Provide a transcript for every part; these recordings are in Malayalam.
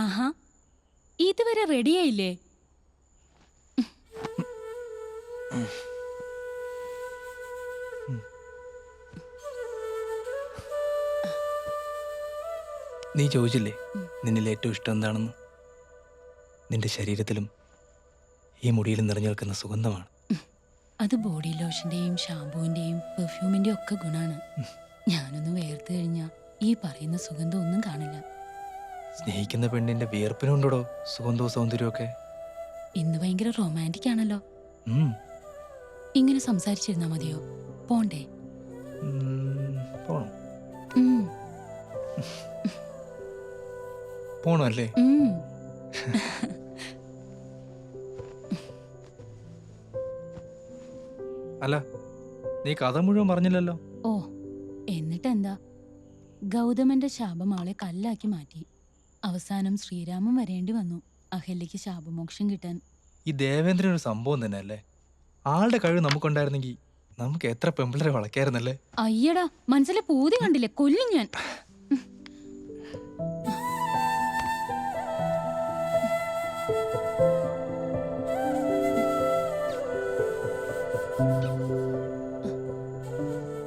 ആഹാ. ഇതുവരെ റെഡിയായില്ലേ നീ ചോദിച്ചില്ലേ നിന്നിൽ ഏറ്റവും ഇഷ്ടം എന്താണെന്ന്? നിന്റെ ശരീരത്തിലും ഈ മുടിയിലും നിറഞ്ഞു നിൽക്കുന്ന സുഗന്ധമാണ്. അത് ബോഡി ലോഷന്റെയും ഷാമ്പുവിന്റെയും പെർഫ്യൂമിന്റെയും ഒക്കെ ഗുണാണ്. ഞാനൊന്ന് വേർത്ത് കഴിഞ്ഞാൽ ഈ പറയുന്ന സുഗന്ധം ഒന്നും കാണില്ല. സ്നേഹിക്കുന്ന പെണ്ണിന്റെ വിയർപ്പിനുണ്ടോ സുഗന്ധവും സൗന്ദര്യമൊക്കെ? ഇന്ന് ഭയങ്കര റൊമാന്റിക് ആണല്ലോ. ഇങ്ങനെ സംസാരിച്ചിരുന്നാ മതിയോ? പോണ്ടേ? പോണല്ലേ പോണം? ഉം, പോണം അല്ലേ? അല്ല നീ കഥ മുഴുവൻ പറഞ്ഞില്ലല്ലോ? ഓ എന്നിട്ടെന്താ? ഗൗതമന്റെ ശാപം അവളെ കല്ലാക്കി മാറ്റി. അവസാനം ശ്രീരാമൻ വരേണ്ടി വന്നു. അഹല്യയ്ക്ക് ശാപമോക്ഷം കിട്ടാൻ. ഈ ദേവേന്ദ്രൻ ഒരു സംഭവം തന്നെ അല്ലേ ആളുടെ കഴിവ് നമുക്കുണ്ടായിരുന്നെങ്കിൽ നമുക്ക് എത്ര പെമ്പിളരെ വളക്കായിരുന്നല്ലേ അയ്യടാ മനസ്സിലെ പൂതി കണ്ടില്ലേ? കൊല്ലും ഞാൻ.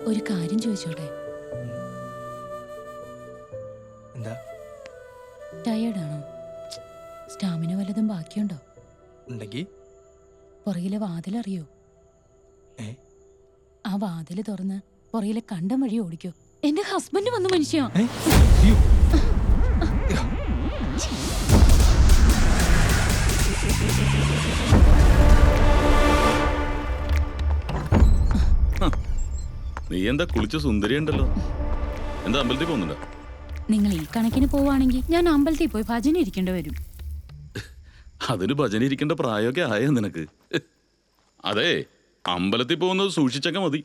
ഒരു കാര്യം ചോദിച്ചോട്ടെ? ടയേർഡാണോ സ്റ്റാമിന വല്ലതും ബാക്കിയുണ്ടോ? ഉണ്ടെങ്കിൽ പുറകിലെ വാതിലറിയോ ഏ? ആ വാതിൽ തുറന്ന് പുറകിലെ കണ്ടം വഴി ഓടിക്കോ. എന്റെ ഹസ്ബൻഡ് വന്ന മനുഷ്യ. ഏ? അയ്യോ. നീ എന്താ കുളിച്ച സുന്ദരി ഉണ്ടല്ലോ എന്താ അമ്പലത്തിൽ പോകുന്നുണ്ടോ? നിങ്ങൾ ഈ കണക്കിന് പോവാണെങ്കിൽ ഞാൻ അമ്പലത്തിൽ പോയി ഭജന ഇരിക്കേണ്ടി വരും. അതിന് ഭജന ഇരിക്കേണ്ട പ്രായമൊക്കെ ആയോ നിനക്ക്. അതെ അമ്പലത്തിൽ പോകുന്നത് സൂക്ഷിച്ചൊക്കെ മതി.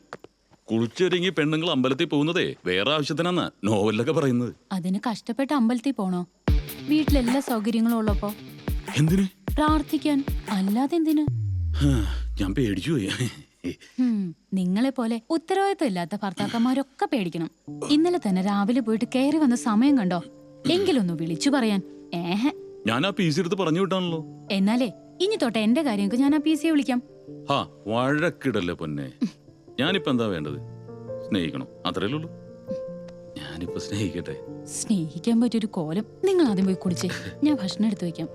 കുളിച്ചൊരുങ്ങി പെണ്ണുങ്ങൾ അമ്പലത്തിൽ പോകുന്നതേ വേറെ ആവശ്യത്തിനാന്നാ നോവലിലൊക്കെ പറയുന്നത്. അതിന് കഷ്ടപ്പെട്ട് അമ്പലത്തിൽ പോണോ? വീട്ടിലെല്ലാ സൗകര്യങ്ങളും ഉള്ളപ്പോ? എന്തിന്? പ്രാർത്ഥിക്കാൻ അല്ലാതെ എന്തിന് ഞാൻ പേടിച്ചു പോയി. നിങ്ങളെ പോലെ ഉത്തരവാദിത്വം ഇല്ലാത്ത ഭർത്താക്കന്മാരൊക്കെ പേടിക്കണം. ഇന്നലെ തന്നെ രാവിലെ പോയിട്ട് കയറി വന്ന സമയം കണ്ടോ? എങ്കിലൊന്ന് വിളിച്ചു പറയാൻ. ഏഹ്? ഞാൻ ആ പി സി എടുത്ത് പറഞ്ഞു വിട്ടാണല്ലോ. എന്നാലേ ഇനി തൊട്ട് എന്റെ കാര്യങ്ങൾക്ക് ഞാൻ ആ പി സിയെ വിളിക്കാം. ഹാ വഴക്കിടല്ലേ പൊന്നെ. ഞാനിപ്പോ എന്താ വേണ്ടത്? സ്നേഹിക്കണം. അത്രേ ഉള്ളൂ. ഞാനിപ്പോ സ്നേഹിക്കട്ടെ. സ്നേഹിക്കാൻ പറ്റിയൊരു കോലം. നിങ്ങൾ ആദ്യം പോയി കുടിച്ചേ. ഞാൻ ഭക്ഷണം എടുത്തു വെക്കാം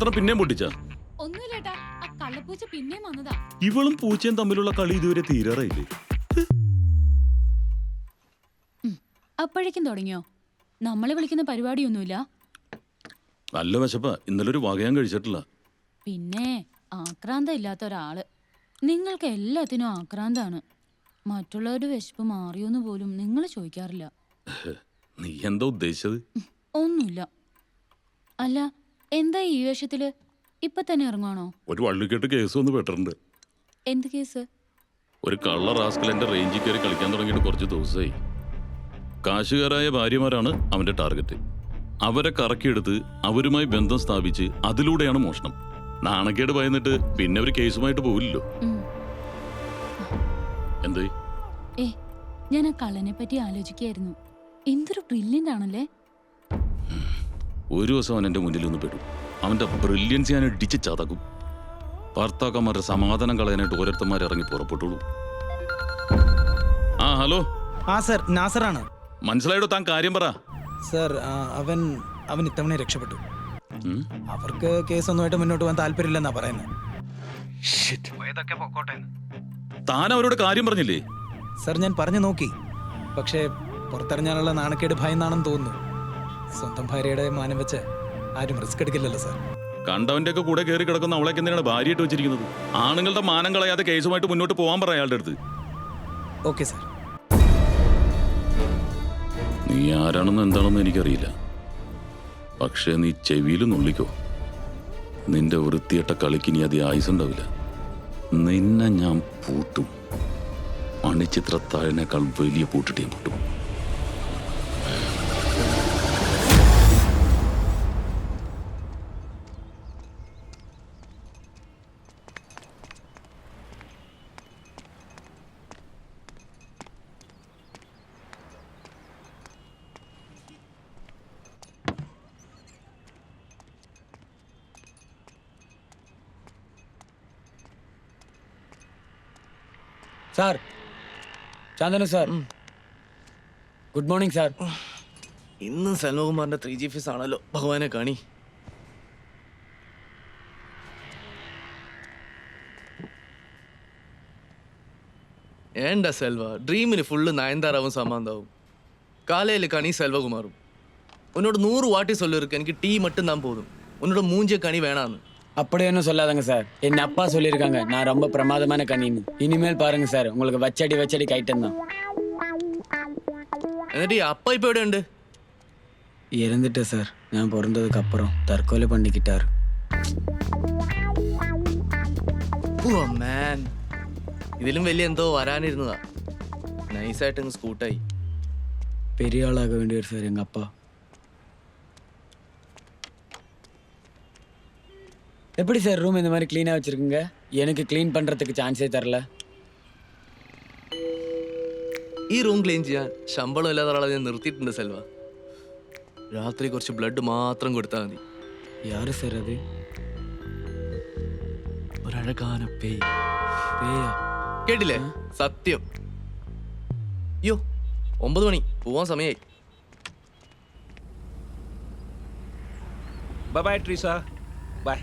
പാത്രം പിന്നെയും പൊട്ടിച്ച? ഒന്നുമില്ലേട്ടാ ആ കള്ളപ്പൂച്ച പിന്നെയും വന്നതാ. ഇവളും പൂച്ചയും തമ്മിലുള്ള കളി ഇതുവരെ തീരാറായില്ലേ? അപ്പോഴേക്കും തുടങ്ങിയോ? നമ്മളെ വിളിക്കുന്ന പരിപാടിയൊന്നുമില്ല? നല്ല വിശപ്പ ഇന്നലെ ഒരു വകയാൻ കഴിച്ചിട്ടില്ല. പിന്നെ ആക്രാന്തം ഇല്ലാത്ത ഒരാൾ. നിങ്ങൾക്ക് എല്ലാത്തിനും ആക്രാന്താണ്. മറ്റുള്ളവരുടെ വിശപ്പ് മാറിയോന്ന് പോലും നിങ്ങൾ ചോദിക്കാറില്ല. നീ എന്താ ഉദ്ദേശിച്ചത്? ഒന്നുമില്ല. അല്ല എന്താ ഈ വേഷത്തിൽ? ഇപ്പൊ തന്നെ ഇറങ്ങുവാണോ? ഒരു വള്ളിക്കെട്ട് കേസ് ഒന്ന് പെട്ടിട്ടുണ്ട്. എന്ത് കേസ്? ഒരു കള്ള റാസ്കൽ എന്റെ റേഞ്ചിൽ കയറി കളിക്കാൻ തുടങ്ങിയിട്ട് കുറച്ച് ദിവസമായി. കാശുകാരായ ഭാര്യമാരാണ് അവന്റെ ടാർഗറ്റ് അവരെ കറക്കിയെടുത്ത് അവരുമായി ബന്ധം സ്ഥാപിച്ച് അതിലൂടെയാണ് മോഷണം. നാണക്കേട് ഭയന്നിട്ട് പിന്നെ ഒരു കേസുമായിട്ട് പോവില്ലല്ലോ. എന്തേ? ഏ ഞാൻ ആ കള്ളനെ പറ്റി ആലോചിക്കായിരുന്നു. എന്തൊരു ബ്രില്യന്റ് ആണല്ലേ? ഒരു ദിവസം അവൻ എന്റെ മുന്നിൽ ഒന്ന് പെടും. അവന്റെ ബ്രില്യൻസ് ഞാൻ ഇടിച്ച് ചതക്കും. ഭർത്താക്കന്മാരുടെ സമാധാനം കളയാനായിട്ട് ഓരോരുത്തന്മാർ ഇറങ്ങി പുറപ്പെട്ടുള്ളൂ ആ ഹലോ? ആ സർ നാസറാണ്. മനസ്സിലായിട്ടോ താൻ കാര്യം പറ. സർ അവൻ അവൻ ഇത്തവണ രക്ഷപ്പെട്ടു. അവർക്ക് കേസൊന്നുമായിട്ട് മുന്നോട്ട് പോകാൻ താല്പര്യമില്ലെന്നാ പറയുന്നത് താൻ അവരോട് കാര്യം പറഞ്ഞില്ലേ? സർ ഞാൻ പറഞ്ഞു നോക്കി. പക്ഷേ പുറത്തിറങ്ങാനുള്ള നാണക്കേട് ഭയന്നാണെന്ന് തോന്നുന്നു. സ്വന്തം ഭാര്യയുടെ മാനം വെച്ച് ആരും റിസ്ക് എടുക്കില്ലല്ലോ സാർ കണ്ടവന്റെ ഒക്കെ കൂടെ കയറി കിടക്കുന്ന അവളെ എന്തിനാണ് ഭാര്യയായിട്ട് വെച്ചിരിക്കുന്നത്? ആണുങ്ങളുടെ മാനം കളയാതെ കേസുമായിട്ട് മുന്നോട്ട് പോകാൻ പറ അയാളുടെ അടുത്ത്. ഓക്കെ സാർ നീ ആരാണെന്ന് എന്താണെന്ന് എനിക്കറിയില്ല. പക്ഷേ നീ ചെവിയിൽ നുള്ളിക്കോ. നിന്റെ വൃത്തിയട്ട കളിക്ക് ഇനി അധികം ആയുസുണ്ടാവില്ല നിന്നെ ഞാൻ പൂട്ടും. മണിച്ചിത്രത്താഴിനേക്കാൾ വലിയ പൂട്ടിട്ട് ഞാൻ പൂട്ടും. Sir. Chandana sir. Good morning sir. ഇന്ന് സെൽവകുമാറിന്റെ ത്രീ ജി ഫീസ് ആണല്ലോ ഭഗവാനെ കാണി. ഏണ്ട സെൽവ? ഡ്രീമിന് ഫുള്ള് നയൻതാറാവും സമാന്താവും. കാലയിൽ കണി സെൽവകുമാറും. ഉന്നോട് നൂറ് വാട്ടി സൊല്ലിരിക്കും എനിക്ക് ടീ മട്ടും താൻ പോകും ഉന്നോട് മൂഞ്ചിയ കണി വേണാന്ന്. அப்படி ஒன்றும் சொல்லாதங்க சார் என் அப்பா சொல்லியிருக்காங்க நான் ரொம்ப பிரமாதமான கண்ணின்னு இனிமேல் பாருங்க சார் உங்களுக்கு வச்சடி வச்சடி கைட்டம் தான் എന്നിട്ട് ഈ അപ്പ ഇപ്പൊ എവിടെ ഉണ്ട് இறந்துட்டேன் சார் நான் பிறந்ததுக்கு அப்புறம் தற்கொலை பண்ணிக்கிட்டார் ഓ മാൻ ഇതിലും വലിയ എന്തോ വരാനിരുന്നതാ നൈസായിട്ട് അങ്ങ് സ്കൂട്ടായി பெரிய ஆளாக வேண்டியவர் சார் எங்கள் அப்பா எப்படி சார் ரூம் இந்த மாதிரி க்ளீனாக வச்சுருக்குங்க எனக்கு க்ளீன் பண்ணுறதுக்கு சான்ஸே தரல ഈ റൂം ക്ലീൻ ചെയ്യാൻ ശമ്പളം ഇല്ലാത്ത ഒരാളെ ഞാൻ നിർത്തിയിട്ടുണ്ട് സെൽവ രാത്രി കുറച്ച് ബ്ലഡ് മാത്രം കൊടുത്താൽ മതി யாரு சார் அது ഒരഴകാന പേയ് பேயா കേട്ടില്ലേ സത്യം അയ്യോ ഒമ്പത് മണി പോവാൻ സമയായി Bye bye, Teresa. Bye.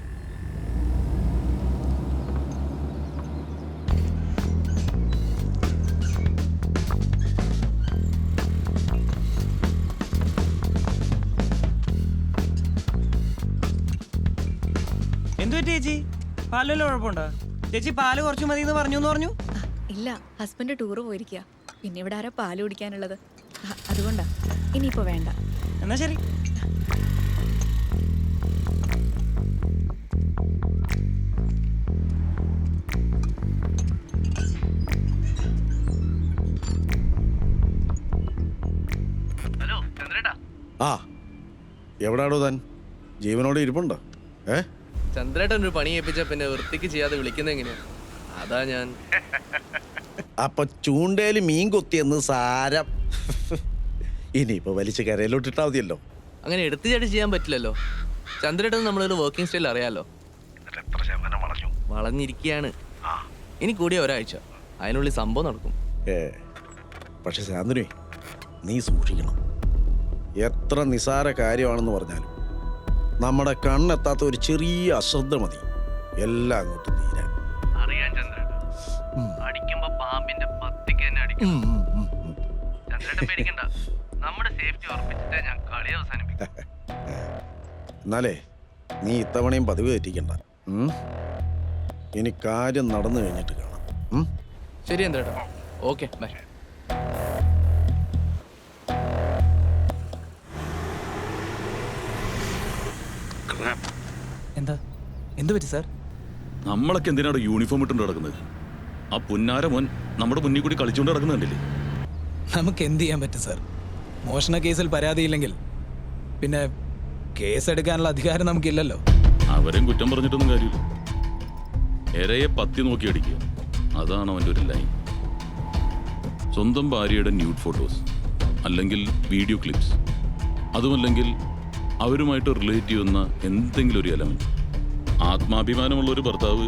പാൽ ചേച്ചി? പാലിലല്ലോ കുഴപ്പമുണ്ടോ? ചേച്ചി പാൽ കുറച്ച് മതി എന്ന് പറഞ്ഞു. എന്ന് പറഞ്ഞു ഇല്ല ഹസ്ബൻഡ് ടൂറ് പോയിരിക്കുക പിന്നെ ഇവിടെ ആരാ പാൽ കുടിക്കാനുള്ളത്? അതുകൊണ്ടാ. ഇനിയിപ്പോ വേണ്ട. എന്നാ ശരി. ഹലോ ചന്ദ്രേട്ടാ. ആ എവിടാടോ താൻ? ജീവനോടെ ഇരിപ്പുണ്ടോ? ഏ? ചന്ദ്രേട്ടൻ ഒരു പണി ഏൽപ്പിച്ച പിന്നെ വൃത്തിക്ക് ചെയ്യാതെ വിളിക്കുന്ന എങ്ങനെയാ? അതാ ഞാൻ. അപ്പൊ ചൂണ്ടയിൽ മീൻ കൊത്തിയെന്ന് സാരം. ഇനിയിപ്പോ വലിച്ചു കരയിലോട്ട് ഇട്ടാ മതിയല്ലോ. അങ്ങനെ എടുത്തു ചാടി ചെയ്യാൻ പറ്റില്ലല്ലോ. ചന്ദ്രേട്ടൻ നമ്മളൊരു വർക്കിംഗ് സ്റ്റൈൽ അറിയാലോ? വളഞ്ഞിരിക്കുകയാണ്. ഇനി കൂടിയ ഒരാഴ്ച. അതിനുള്ളിൽ സംഭവം നടക്കും. ഏ പക്ഷെ ശാന്തനുവേ നീ സൂക്ഷിക്കണം. എത്ര നിസാര കാര്യമാണെന്ന് പറഞ്ഞാലും നമ്മുടെ കണ്ണെത്താത്ത ഒരു ചെറിയ അശ്രദ്ധ മതി. എല്ലാം അങ്ങോട്ട് തീരാൻ. അറിയാൻ ചന്ദ്രേട്ട. അടിക്കുമ്പോ പാമ്പിന്റെ പത്തിക്ക് തന്നെ അടിക്കും. പേടിക്കണ്ട. നമ്മുടെ സേഫ്റ്റി ഉറപ്പിച്ചിട്ട് ഞാൻ കളി അവസാനിപ്പിക്കാം. എന്നാലേ നീ ഇത്തവണയും പതിവ് തെറ്റിക്കണ്ട. ഇനി കാര്യം നടന്നു കഴിഞ്ഞിട്ട് കാണാം. ശരി എന്താ ഓക്കെ ബൈ. എന്ത് പറ്റി സാർ? നമ്മളൊക്കെ എന്തിനാണ് യൂണിഫോം ഇട്ടുകൊണ്ട് നടക്കുന്നത്? ആ പുന്നാര മോൻ നമ്മുടെ മുന്നിൽ കൂടി കളിച്ചുകൊണ്ട് നടക്കുന്നുണ്ടല്ലേ നമുക്ക് എന്ത് ചെയ്യാൻ പറ്റും സാർ? മോഷണ കേസിൽ പരാതിയില്ലെങ്കിൽ പിന്നെ കേസെടുക്കാനുള്ള അധികാരം നമുക്കില്ലല്ലോ. അവരും കുറ്റം പറഞ്ഞിട്ടൊന്നും കാര്യമില്ല. എരയെ പത്തി നോക്കി അടിക്കുക. അതാണ് അവന്റെ ഒരു ലൈൻ സ്വന്തം ഭാര്യയുടെ ന്യൂഡ് ഫോട്ടോസ് അല്ലെങ്കിൽ വീഡിയോ ക്ലിപ്സ് അതുമല്ലെങ്കിൽ അവരുമായിട്ട് റിലേറ്റ് ചെയ്യുന്ന എന്തെങ്കിലും ഒരു എലമെന്റ് ആത്മാഭിമാനമുള്ള ഒരു ഭർത്താവ്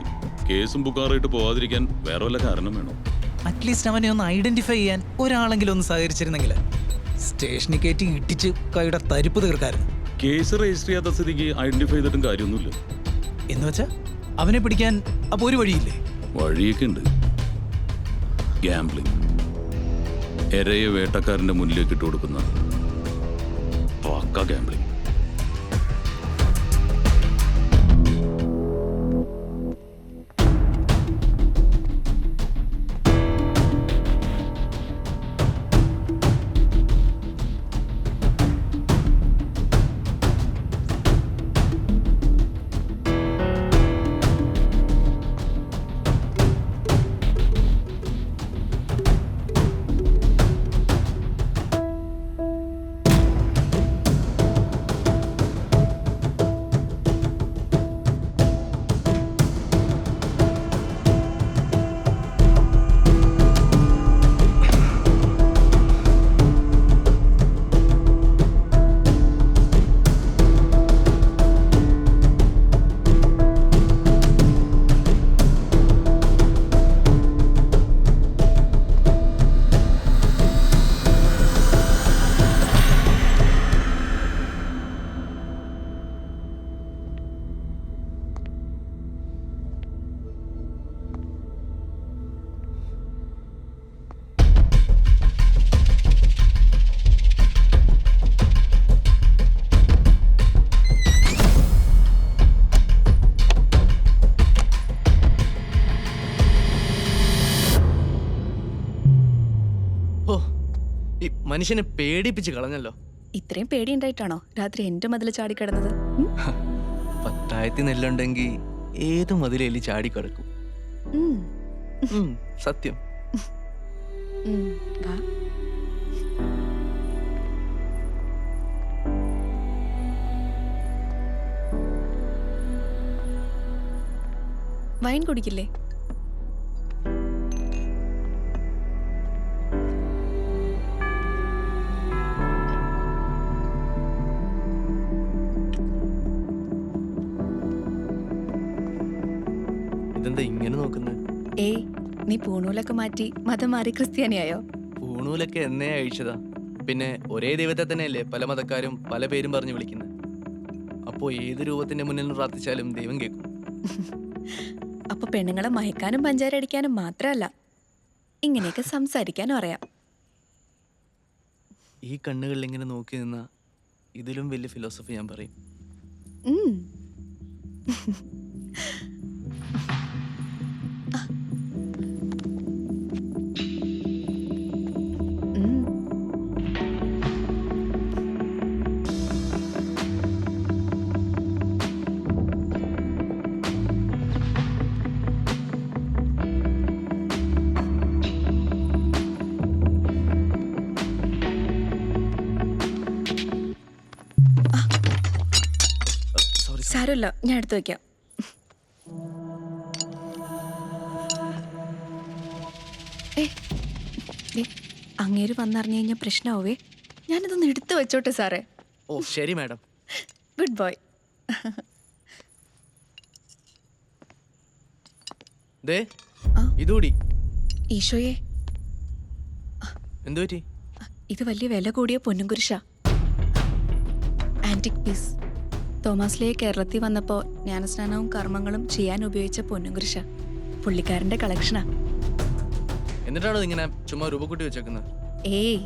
കേസും പുക്കാറായിട്ട് പോവാതിരിക്കാൻ വേറെ വല്ല കാരണം വേണോ? അറ്റ്ലീസ്റ്റ് അവനെ ഒന്ന് ഐഡന്റിഫൈ ചെയ്യാൻ ഒരാളെങ്കിലും ഒന്ന് സഹകരിച്ചിരുന്നെങ്കിൽ സ്റ്റേഷനിൽ കയറ്റി ഇട്ടിച്ച് കൈയുടെ തരിപ്പ് തീർക്കായിരുന്നു. കേസ് രജിസ്റ്റർ ചെയ്യാത്ത സ്ഥിതിക്ക് ഐഡന്റിഫൈ ചെയ്തിട്ടും കാര്യമൊന്നുമില്ല. എന്ന് വെച്ചാ അവനെ പിടിക്കാൻ അപ്പൊ ഒരു വഴിയില്ലേ? വഴിയൊക്കെ ഉണ്ട്. ഗാംബ്ലിംഗ് എരയെ വേട്ടക്കാരന്റെ മുന്നിലേക്ക് ഇട്ട് കൊടുക്കുന്ന പക്ക ഗാംബ്ലിംഗ് മനുഷ്യനെ പേടിപ്പിച്ച് കളഞ്ഞല്ലോ. ഇത്രയും പേടിയുണ്ടായിട്ടാണോ രാത്രി എന്റെ മതിൽ ചാടിക്കിടന്നത് കിടന്നത്? പത്തായത്തി നെല്ലുണ്ടെങ്കിൽ ഏത് മതിലേലി ചാടിക്കിടക്കും സത്യം. വാ. വൈൻ കുടിക്കില്ലേ? പൂണൂലൊക്കെ മാറ്റി മതം മാറി ക്രിസ്ത്യാനിയായോ? പൂണൂലൊക്കെ എന്നേ അഴിച്ചതാ. പിന്നെ ഒരേ ദൈവത്തെ തന്നെയല്ലേ പല മതക്കാരും പല പേരും പറഞ്ഞു വിളിക്കുന്നത് അപ്പോ ഏത് രൂപത്തിന്റെ മുന്നിൽ പ്രാർത്ഥിച്ചാലും ദൈവം കേൾക്കും. അപ്പൊ പെണ്ണുങ്ങളെ മയക്കാനും പഞ്ചാര അടിക്കാനും മാത്രമല്ല ഇങ്ങനെയൊക്കെ സംസാരിക്കാനും അറിയാം. ഈ കണ്ണുകളിൽ ഇങ്ങനെ നോക്കി നിന്ന ഇതിലും വലിയ ഫിലോസഫി ഞാൻ പറയും. സാരമില്ല ഞാൻ എടുത്തു ദേ, അങ്ങേര് വന്നറിഞ്ഞു കഴിഞ്ഞാൽ പ്രശ്നമാവേ ഞാനിതൊന്ന് എടുത്തു വെച്ചോട്ടെ സാറേ. ഓ ശരി മാഡം. Good boy. ദേ ഈശോയെ. എന്തുപറ്റി? ഇത് വലിയ വില കൂടിയ പൊന്നും കുരിശാ. ആന്റിക് പീസ് തോമസ് ലേ കേരളത്തിൽ വന്നപ്പോൾ ജ്ഞാനസ്നാനവും കർമ്മങ്ങളും ചെയ്യാൻ ഉപയോഗിച്ച പൊന്നുംകുരിശ പുള്ളിക്കാരന്റെ കളക്ഷനാ. എന്നിട്ടാണോ ഇങ്ങനെ ചുമ്മാ രൂപക്കുട്ടി വെച്ചേക്കുന്നത്? ഏയ്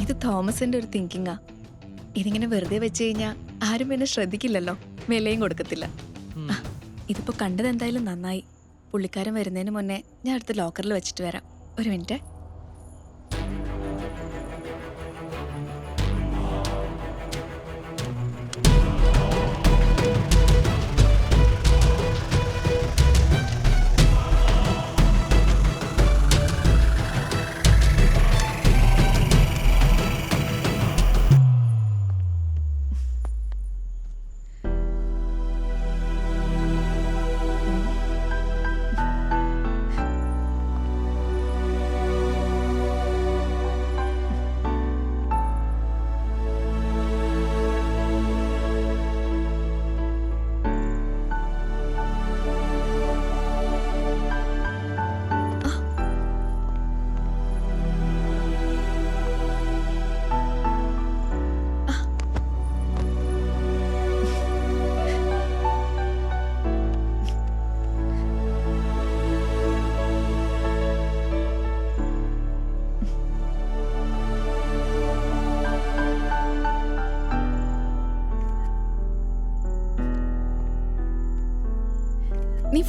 ഇത് തോമസിന്റെ ഒരു തിങ്കിങ്ങാ ഇതിങ്ങനെ വെറുതെ വെച്ച് കഴിഞ്ഞാൽ ആരും എന്നെ ശ്രദ്ധിക്കില്ലല്ലോ. വിലയും കൊടുക്കത്തില്ല. ഇതിപ്പോ കണ്ടത് എന്തായാലും നന്നായി. പുള്ളിക്കാരൻ വരുന്നതിന് മുന്നേ ഞാൻ അടുത്ത ലോക്കറിൽ വെച്ചിട്ട് വരാം. ഒരു മിനിറ്റ്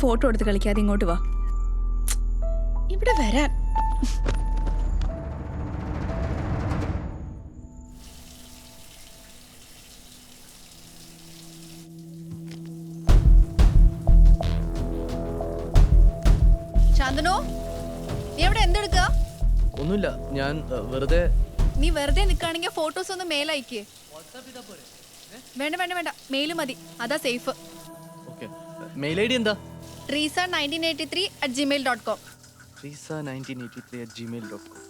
ഫോട്ടോ എടുത്ത് കളിക്കാതെ ഇങ്ങോട്ട് വാ. ഇവിടെ വരാൻ. ശാന്തനു നീ എവിടെ എന്തെടുക്കുക ഒന്നുമില്ല ഞാൻ വെറുതെ നീ വെറുതെ നിൽക്കുകയാണെങ്കിൽ ഫോട്ടോസ് ഒന്ന് മേലയക്ക്. വേണ്ട വേണ്ട വേണ്ട. മെയിൽ മതി. അതാ സേഫ്. മെയിൽ ഐ ഡി എന്താ? Treesa nineteen eighty three at Gmail dot com Reesa nineteen eighty three at Gmail dot com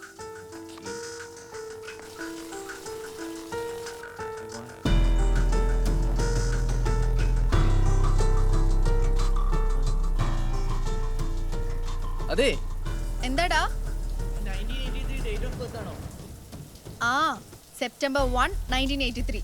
അതെ. എന്താടാ? ആ September one nineteen eighty three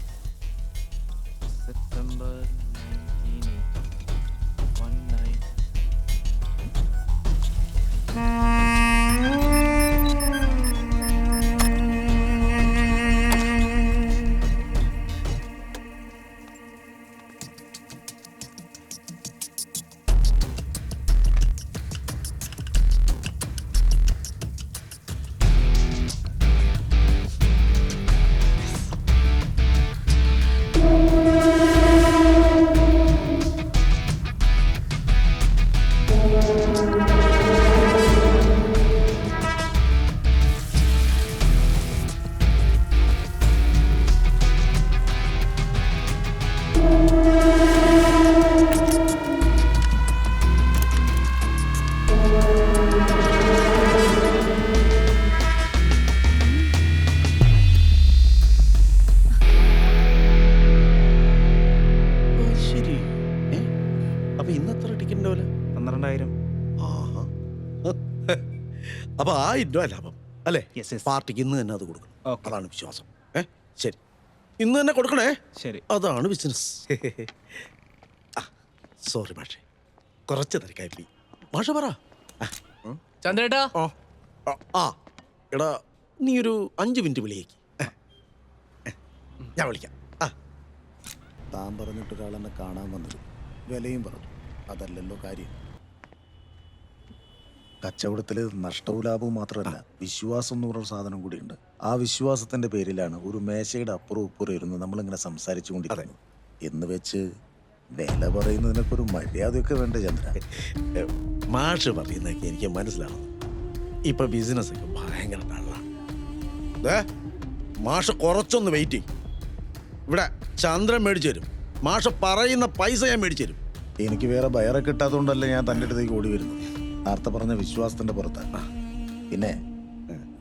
അപ്പൊ ആയിരം രൂപ ലാഭം അല്ലേ? Yes, yes. പാർട്ടിക്ക് ഇന്ന് തന്നെ അത് കൊടുക്കണം. Okay. അതാണ് വിശ്വാസം. ഏ? ശരി. ഇന്ന് തന്നെ കൊടുക്കണേ? ശരി. അതാണ് ബിസിനസ് ആ സോറി മാഷെ. കുറച്ച് തിരക്കായി പോയി. മാഷ പറ. ആ, ചന്ദ്രേട്ടാ? ആ, ആ, ആ. എടാ നീ ഒരു അഞ്ച് മിനിറ്റ് വിളിയേക്ക്. ഏ, ഏ, ഞാൻ വിളിക്കാം. ആ. താൻ പറഞ്ഞിട്ട് ഒരാളെന്നെ കാണാൻ വന്നത് വിലയും പറഞ്ഞു. അതല്ലല്ലോ കാര്യം. കച്ചവടത്തിൽ നഷ്ടവും ലാഭവും മാത്രമല്ല വിശ്വാസം എന്ന് പറഞ്ഞ സാധനം കൂടിയുണ്ട്. ആ വിശ്വാസത്തിന്റെ പേരിലാണ് ഒരു മേശയുടെ അപ്പുറം ഇപ്പുറം ഇരുന്ന് നമ്മളിങ്ങനെ സംസാരിച്ചു കൊണ്ടിരിക്കുന്നത് എന്ന് വെച്ച് വില പറയുന്നതിനൊക്കെ ഒരു മര്യാദയൊക്കെ വേണ്ട ചന്ദ്ര? മാഷ് പറയുന്നൊക്കെ എനിക്ക് മനസ്സിലാവും ഇപ്പൊ ബിസിനസ് ഒക്കെ ഭയങ്കര ഡള്ളാണ് മാഷ് കുറച്ചൊന്ന് വെയിറ്റ് ചെയ്യും. ഇവിടെ ചന്ദ്രൻ മേടിച്ചു തരും. മാഷ് പറയുന്ന പൈസ ഞാൻ മേടിച്ചു തരും. എനിക്ക് വേറെ ബയറെ കിട്ടാത്തതുകൊണ്ടല്ലേ ഞാൻ തന്റെ അടുത്തേക്ക് ഓടി വരുന്നത്? നേരത്തെ പറഞ്ഞ വിശ്വാസത്തിന്റെ പുറത്ത്. പിന്നെ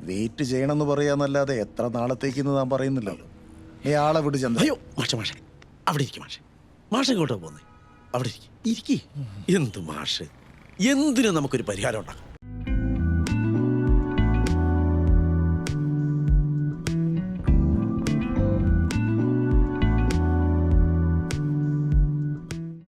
വെയിറ്റ് ചെയ്യണമെന്ന് പറയാന്നല്ലാതെ എത്ര നാളത്തേക്ക് ഞാൻ പറയുന്നില്ലല്ലോ നീ ആളെ വിട് ചന്ദ്ര. അയ്യോ മാഷ മാഷ. അവിടെ ഇരിക്കും മാഷ. മാഷ കേട്ടോ പോന്നെ അവിടെ ഇരിക്കും. ഇരിക്കേ. എന്ത് മാഷ്? എന്തിനു നമുക്കൊരു പരിഹാരം ഉണ്ടാക്കാം